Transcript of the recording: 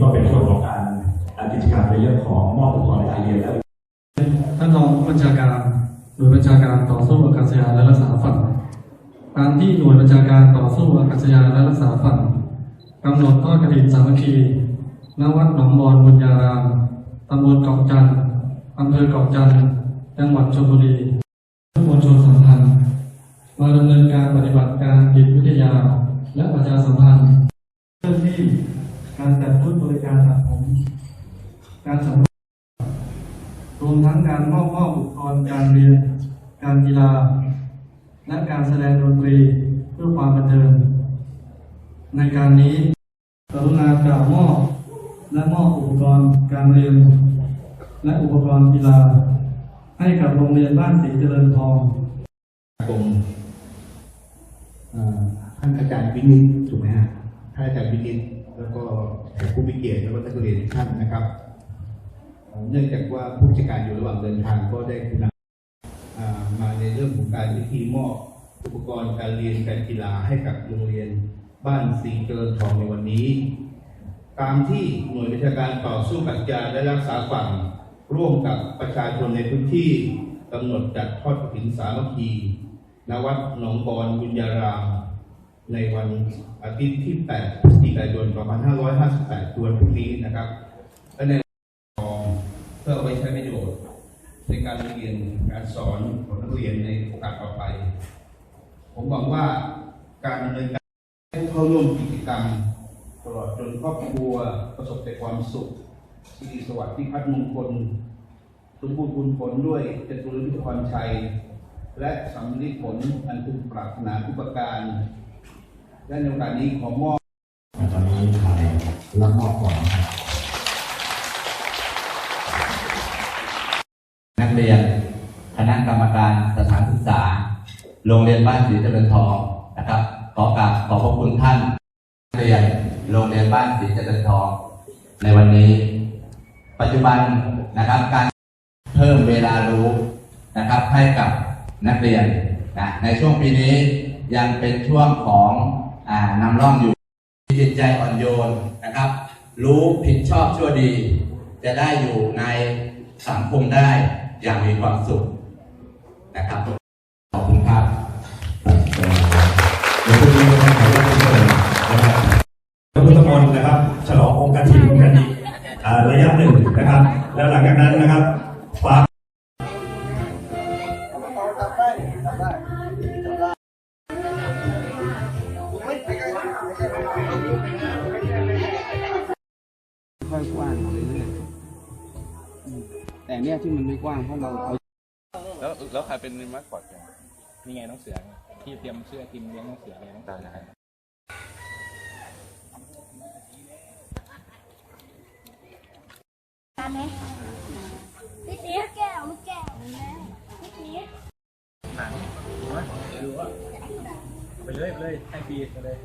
ก็เป็นส่วนของการกิจกรรมในเรื่องของมอบอุปกรณ์ในการเรียนและท่านรองผู้บัญชาการหน่วยบัญชาการต่อสู้อากาศยานและรักษาฝั่งตามที่หน่วยบัญชาการต่อสู้อากาศยานและรักษาฝั่งกำหนดทอกระถิ่นสามัคคีณวัดหนองบอนบุญญารามตำบลเกาะจันทร์อำเภอเกาะจันทร์จังหวัดชลบุรีทุกมวลชนสัมพันธ์มาดำเนินการปฏิบัติการจิตวิทยา และประชาสัมพันธ์เรื่องที่การจัดชุดบริการตัดผม การสำรวจรวมทั้งการมอบมอบอุปกรณ์การเรียน การกีฬา และการแสดงดนตรีเพื่อความบันเทิงในการนี้กรุณากล่าวมอบและมอบอุปกรณ์การเรียน และอุปกรณ์กีฬา ให้กับโรงเรียนบ้านศรีเจริญทองกรมท่านอาจารย์วินิจถูกไหมฮะ ท่านอาจารย์วินิจแล้วก็แขกผู้มีเกียรติแล้วก็นักเรียนท่านนะครับ เนื่องจากว่าผู้จัดการอยู่ระหว่างเดินทางก็ได้คุณมาในเรื่องของการพิธีมอบอุปกรณ์การเรียนการกีฬาให้กับโรงเรียนบ้านศรีเจริญทองในวันนี้ ตามที่หน่วยราชการต่อสู้กับยาและรักษาฝั่งร่วมกับประชาชนในพื้นที่กำหนดจัดทอดกฐินสามัคคีณวัดหนองบอนวิญญาราม ในวันอาทิตย์ที่ 8 พฤศจิกายน 2558คือวันพรุ่งนี้นะครับและในของเพื่อเอาไว้ใช้ประโยชน์ ในการเรียนการสอนของนักเรียนในโอกาสต่อไป ผมหวังว่าการดำเนินการให้เข้าร่วมกิจกรรม ตลอดจนครอบครัวประสบแต่ความสุขสิริสวัสดิ์ที่พัฒมงคลสมบูรณ์บุญผลด้วยจตุรวิทพรชัย และสำลิดผลอันพึงปรารถนาทุกประการ และในโอกาสนี้ขอมอบตอนนี้ใครรับมอบก่อนนะครับนักเรียนคณะกรรมการสถานศึกษา โรงเรียนบ้านศรีเจริญทองนะครับ ขอกราบขอบพระคุณท่านนักเรียนโรงเรียนบ้านศรีเจริญทอง ในวันนี้ ปัจจุบันนะครับการเพิ่มเวลารู้นะครับให้กับนักเรียนนะในช่วงปีนี้ยังเป็นช่วงของอ่า นำร่องอยู่จิตใจอ่อนโยนนะครับ รู้ผิดชอบชั่วดี จะได้อยู่ในสังคมได้อย่างมีความสุขนะครับขอบคุณครับเดี๋ยวพรุ่งนี้เราขอรับคุณผู้ชมนะครับพุทธมนต์นะครับ ฉลององค์กฐินกันอีกอ่าระยะหนึ่งนะครับ แล้วหลังจากนั้นนะครับฟ้าค่ อยกว้างเรื่อยๆอืมแต่เนี่ยที่มันไม่กว้างเพราะเราเอาแล้วแล้วใครเป็นมัสคอตกันนี่ไงน้องเสือไงที่เตรียมเสื้อทีมเลี้ยงน้องเสือไงน้องเสือได้ทานไหมพี่ตีแก้วลูกแก้วนะพี่ตีหนังดูว่าเดี๋ยวดูว่าไปเลยไปเลยให้ปีไปเลย